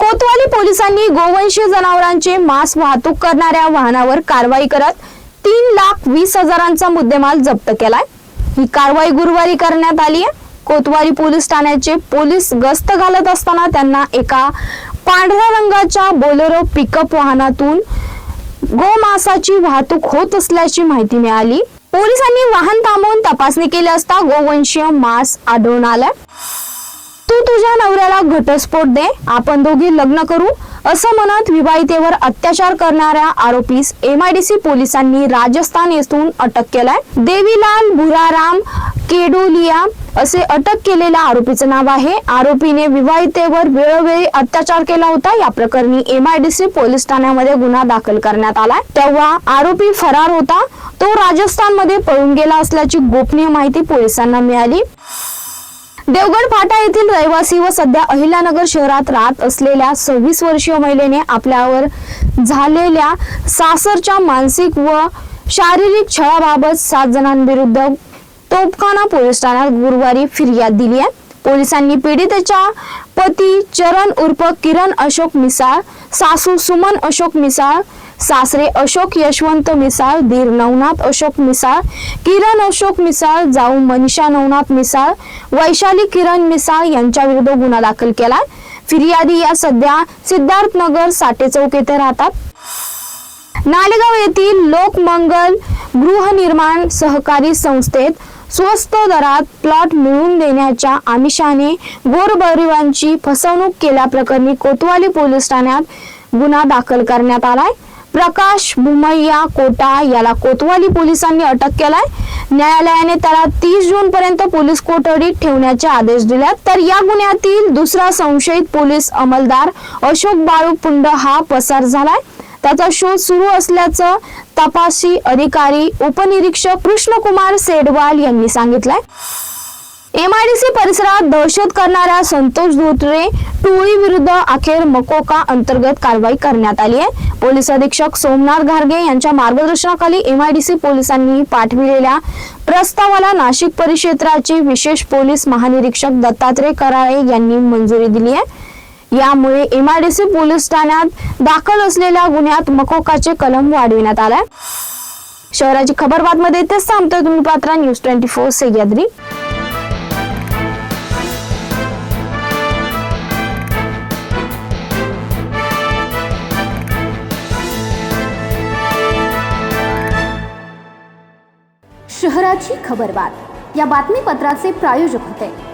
कोतवाली पोलिसांनी गोवंशीय जनावरांचे मांस वाहतूक करणाऱ्या वाहनावर कारवाई करत तीन लाख वीस हजारांचा मुद्देमाल जप्त केलाय. ही कारवाई गुरुवारी करण्यात आली आहे. कोतवाली पोलीस ठाण्याचे पोलीस गस्त घालत असताना त्यांना एका पांढऱ्या रंगाच्या बोलेरो पिकअप वाहनातून गोमासाची वाहतूक होत असल्याची माहिती मिळाली. पोलिसांनी वाहन थांबवून तपासणी केली असता गोवंशीय मांस आढळून आलाय. तू तुझ्या नवऱ्याला घटस्फोट दे. आपण दोघी लग्न करू. असं म्हणत विवाहितेवर अत्याचार करणाऱ्या आरोपीस एमआयडीसी पोलिसांनी राजस्थान येथून अटक केलाय. देवीलाल भुराराम केडोलिया असे अटक केलेल्या आरोपीचं नाव आहे. आरोपीने विवाहितेवर वेळोवेळी अत्याचार केला होता. या प्रकरणी एमआयडीसी पोलीस ठाण्यामध्ये गुन्हा दाखल करण्यात आलाय. तेव्हा आरोपी फरार होता. तो राजस्थानमध्ये पळून गेला असल्याची गोपनीय माहिती पोलिसांना मिळाली. देवगड फाटा येथील रहिवासी व सध्या अहिल्यानगर शहरात राहत असलेल्या सव्वीस वर्षीय महिलेने आपल्यावर झालेल्या सासरच्या मानसिक व शारीरिक छळाबाबत सात जणांविरुद्ध तोपखाना पोलीस ठाण्यात गुरुवारी फिर्याद दिली आहे. पोलिसांनी पीडितेच्या पती चरण उर्फ किरण अशोक मिसाळ सासू सुमन अशोक मिसाळ सासरे अशोक यशवंत मिसाळ दीर नवनाथ अशोक मिसाळ किरण अशोक मिसाळ जाऊ मनीषा नवनाथ मिसाळ वैशाली किरण मिसाळ यांच्या विरुद्ध गुन्हा दाखल केला फिर्यादी या सध्या सिद्धार्थनगर साठे चौक येथे राहतात. नालेगाव येथील लोकमंगल गृहनिर्माण सहकारी संस्थेत स्वस्त दरात प्लॉट मिळवून देण्याच्या आमिषाने गोरगरिबांची फसवणूक केल्याप्रकरणी कोतवाली पोलीस ठाण्यात गुन्हा दाखल करण्यात आलाय. प्रकाश भुमय्या कोटा याला कोतवाली पोलिसांनी अटक केलाय. न्यायालयाने त्याला तीस जून पर्यंत पोलीस कोठडीत ठेवण्याचे आदेश दिल्यात. तर या गुन्ह्यातील दुसरा संशयित पोलीस अंमलदार अशोक बाळू पुंड हा पसार झालाय. त्याचा शोध सुरू असल्याचं तपासी अधिकारी उपनिरीक्षक कृष्णकुमार सेडवाल यांनी सांगितलंय. एमआयडीसी परिसरात दहशत करणाऱ्या संतोष धोत्रे टोळी विरुद्ध अखेर मकोका अंतर्गत कारवाई करण्यात आली आहे. पोलीस अधीक्षक सोमनाथ घारगे यांच्या मार्गदर्शनाखाली एमआयडीसी पोलिसांनी पाठविलेल्या प्रस्तावाला नाशिक परिक्षेत्राचे विशेष पोलीस महानिरीक्षक दत्तात्रय कराळे यांनी मंजुरी दिली आहे. यामुळे एमआयडीसी पोलीस ठाण्यात दाखल असलेल्या गुन्ह्यात मकोकाचे कलम वाढविण्यात आलाय. शहराची खबर बातमध्ये इथेच थांबतोय तुम्ही पात्रा न्यूज ट्वेंटी फोर सह्याद्री. शहराची खबरबात या बातमीपत्राचे प्रायोजक होते.